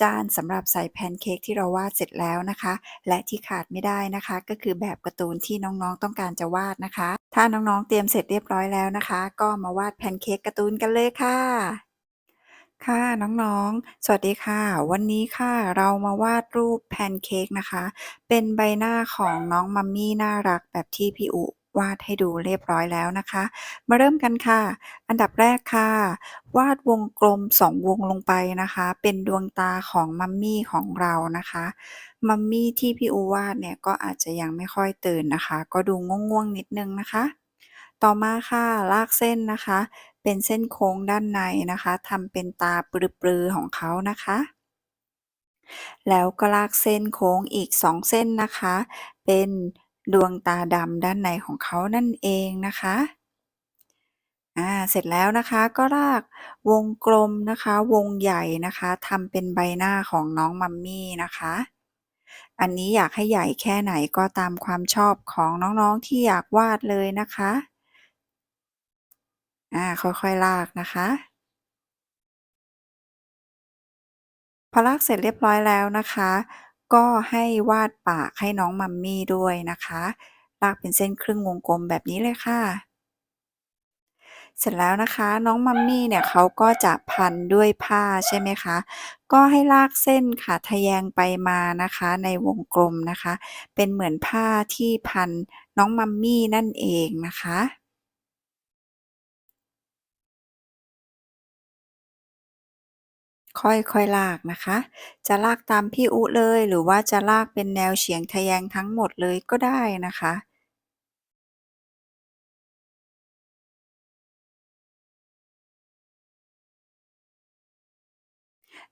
จานสำหรับใส่แพนเค้กที่เราวาดเสร็จแล้วนะคะ และที่ขาดไม่ได้นะคะ ก็คือแบบการ์ตูนที่น้องๆต้องการจะวาดนะคะ ถ้าน้องๆเตรียมเสร็จเรียบร้อยแล้วนะคะ ก็มาวาดแพนเค้กการ์ตูนกันเลยค่ะค่ะน้องๆ สวัสดีค่ะ วันนี้ค่ะเรามาวาดรูปแพนเค้กนะคะ เป็นใบหน้าของน้องมัมมี่น่ารักแบบที่พี่อุ วาดให้ดูเรียบร้อยแล้วนะคะ มาเริ่มกันค่ะ อันดับแรกค่ะ วาดวงกลม 2 วงลงไปนะคะ เป็นดวงตาของมัมมี่ของเรานะคะมัมมี่ที่พี่อูวาดเนี่ยก็อาจจะยังไม่ค่อยตื่นนะคะ ก็ดูง่วงๆนิดนึงนะคะ ต่อมาค่ะลากเส้นนะคะ เป็นเส้นโค้งด้านในนะคะทำเป็นตาปลือๆของเขานะคะแล้วก็ลากเส้นโค้งอีก 2 เส้นนะคะ เป็น ดวงตาดำด้านในของเขานั่นเองนะคะอ่าเสร็จแล้วนะคะก็ลากวงกลมนะคะวงใหญ่นะคะทำเป็นใบหน้าของน้องมัมมี่นะคะ อันนี้อยากให้ใหญ่แค่ไหนก็ตามความชอบของน้องๆที่อยากวาดเลยนะคะอ่าค่อยๆลากนะคะพอลากเสร็จเรียบร้อยแล้วนะคะ ก็ให้วาดปากให้น้องมัมมี่ด้วยนะคะ ลากเป็นเส้นครึ่งวงกลมแบบนี้เลยค่ะ เสร็จแล้วนะคะน้องมัมมี่เนี่ยเขาก็จะพันด้วยผ้าใช่ไหมคะ ก็ให้ลากเส้นค่ะทะแยงไปมานะคะในวงกลมนะคะ เป็นเหมือนผ้าที่พันน้องมัมมี่นั่นเองนะคะ ค่อยๆลากนะคะ จะลากตามพี่อุเลย หรือว่าจะลากเป็นแนวเฉียงทะแยงทั้งหมดเลยก็ได้นะคะ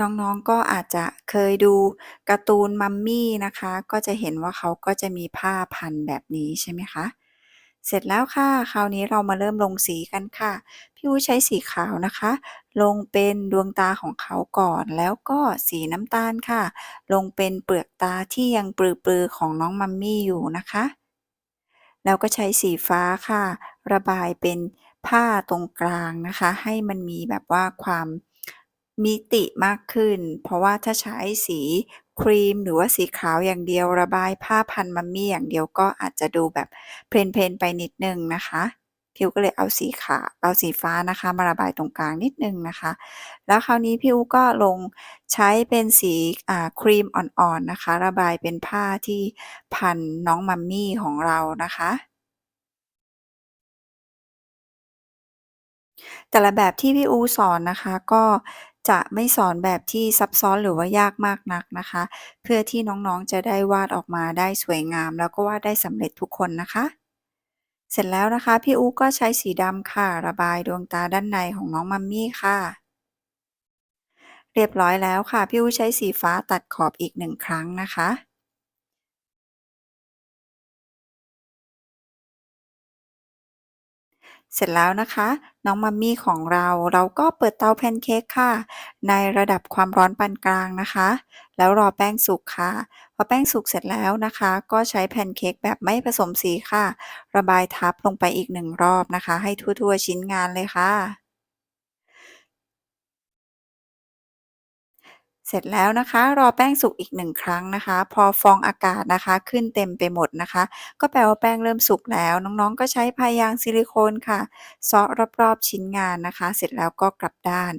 น้องๆ ก็อาจจะเคยดูการ์ตูนมัมมี่นะคะ ก็จะเห็นว่าเขาก็จะมีผ้าพันแบบนี้ใช่ไหมคะ เสร็จแล้วค่ะ คราวนี้เรามาเริ่มลงสีกันค่ะ พี่อุ๊ใช้สีขาวนะคะ ลงเป็นดวงตาของเขาก่อน แล้วก็สีน้ำตาลค่ะ ลงเป็นเปลือกตาที่ยังปลือๆของน้องมัมมี่อยู่นะคะ แล้วก็ใช้สีฟ้าค่ะ ระบายเป็นผ้าตรงกลางนะคะ ให้มันมีแบบว่าความมิติมากขึ้น เพราะว่าถ้าใช้สีครีมหรือว่าสีขาวอย่างเดียวระบายผ้าพันมัมมี่อย่างเดียวก็อาจจะดูแบบเพลนๆไปนิดนึงนะคะ พี่อูก็เลยเอาสีขาวเอาสีฟ้านะคะ มาระบายตรงกลางนิดนึงนะคะ แล้วคราวนี้พี่อูก็ลงใช้เป็นสีครีมอ่อนๆนะคะ ระบายเป็นผ้าที่พันน้องมัมมี่ของเรานะคะแต่ละแบบที่พี่อูสอนนะคะก็จะไม่สอนแบบที่ซับซ้อนหรือว่ายากมากนักนะคะ เพื่อที่น้องๆจะได้วาดออกมาได้สวยงาม แล้วก็วาดได้สำเร็จทุกคนนะคะ ร็จแล้วนะคะพี่อู๋ก็ใช้สีดำค่ะ ระบายดวงตาด้านในของน้องมัมมี่ค่ะ เรียบร้อยแล้วค่ะ พี่อู๋ใช้สีฟ้าตัดขอบอีกหนึ่งครั้งนะคะ เสร็จแล้วนะคะ น้องมัมมี่ของเราเราก็เปิดเตาแพนเค้กค่ะ ในระดับความร้อนปานกลางนะคะ แล้วรอแป้งสุกค่ะ พอแป้งสุกเสร็จแล้วนะคะ ก็ใช้แพนเค้กแบบไม่ผสมสีค่ะ ระบายทับลงไปอีกหนึ่งรอบนะคะ ให้ทั่วๆชิ้นงานเลยค่ะ เสร็จแล้วนะคะ รอแป้งสุกอีก1ครั้งนะคะ พอฟองอากาศนะคะ ขึ้นเต็มไปหมดนะคะ ก็แปลว่าแป้งเริ่มสุกแล้ว น้องๆ ก็ใช้พายางซิลิโคนค่ะซาะรอบๆชิ้นงานนะคะ เสร็จแล้วก็กลับด้าน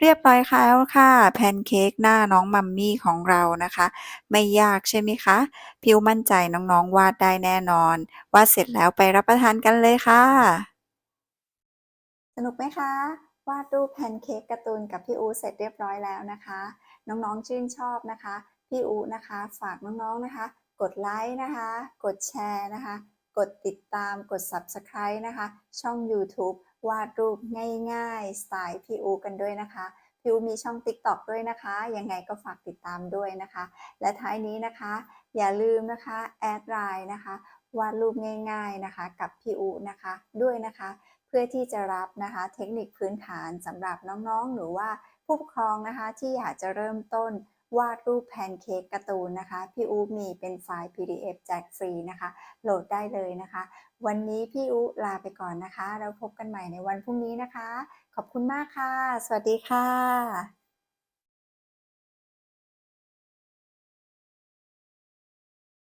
เรียบร้อยแล้วค่ะ แพนเค้กหน้าน้องมัมมี่ของเรานะคะ ไม่ยากใช่ไหมคะพี่อู๋มั่นใจน้องๆวาดได้แน่นอนวาดเสร็จแล้วไปรับประทานกันเลยค่ะ สนุกไหมคะวาดรูปแพนเค้กการ์ตูนกับพี่อูเสร็จเรียบร้อยแล้วนะคะ น้องๆชื่นชอบนะคะ พี่อู๋นะคะ ฝากน้องๆนะคะ กดไลค์นะคะ กดแชร์นะคะ กดติดตามกด Subscribe นะคะ ช่องยูทูบวาดรูปง่ายๆสไตล์พี่อู๋กันด้วยนะคะพี่อูมีช่อง TikTok ด้วยนะคะ ยังไงก็ฝากติดตามด้วยนะคะ และท้ายนี้นะคะ อย่าลืมนะคะแอดไลน์นะคะวาดรูปง่าย ๆนะคะ กับพี่อูนะคะด้วยนะคะ พื่อที่จะรับนะคะเทคนิคพื้นฐานสำหรับน้องๆ หรือว่าผู้ปกครองนะคะที่อยากจะเริ่มต้นวาดรูปแพนเค้กการ์ตูนนะคะ พี่อูมีเป็นไฟล์ PDF แจกฟรีนะคะ โหลดได้เลยนะคะ วันนี้พี่อูลาไปก่อนนะคะแล้วพบกันใหม่ในวันพรุ่งนี้นะคะ ขอบคุณมากค่ะ สวัสดีค่ะ